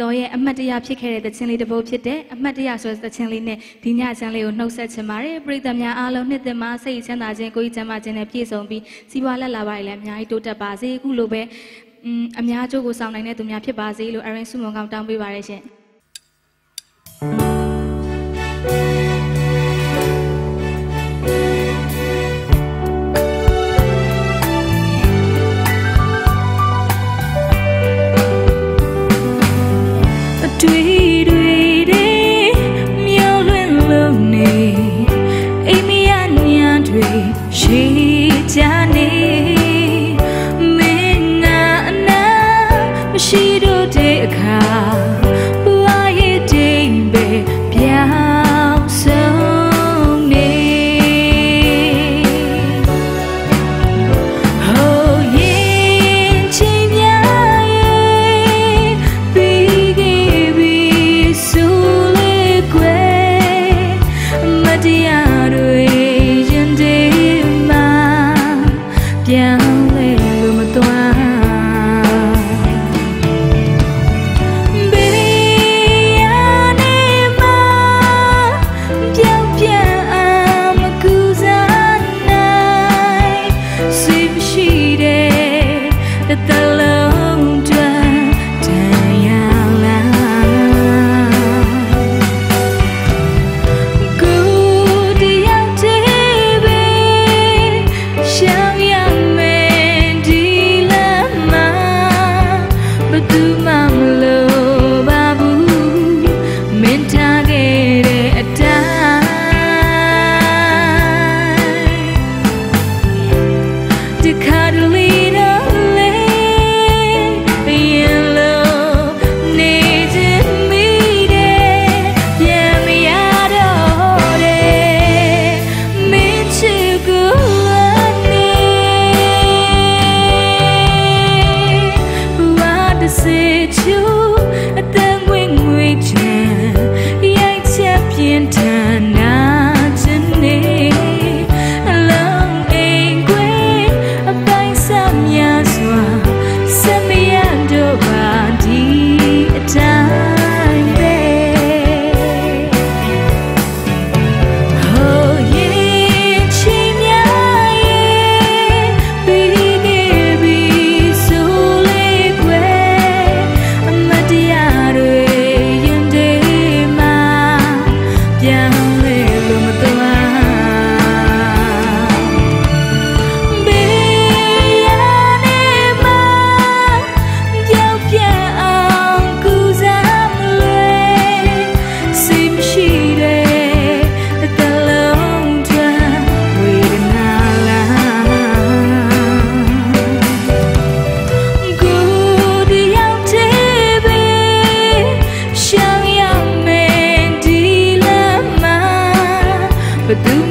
တော်ရဲ့အမှတ်တရဖြစ်ခဲ့တဲ့သချင်းလေးတစ်ပုဒ်ဖြစ်တဲ့အမှတ်တရဆိုတဲ့သချင်းလေးနဲ့ဒီညချမ်းလေးကိုနှုတ်ဆက်ချင်ပါတယ်ပရိသတ်များအားလုံးနှစ်သက်မှာစိတ်ချမ်းသာခြင်းကိုယ်ကြီးချမ်းသာခြင်းနဲ့ပြည့်စုံပြီးစီးပွားလက်လာပါလေအများကြီးတိုးတက်ပါစေအခုလိုပဲอืมအများကျိုးကိုဆောင်နိုင်တဲ့သူများဖြစ်ပါစေလို့အရင်စုမုံကောင်းတောင်းပေးပါရရှင် ရှိတို့တဲ့အခါ But do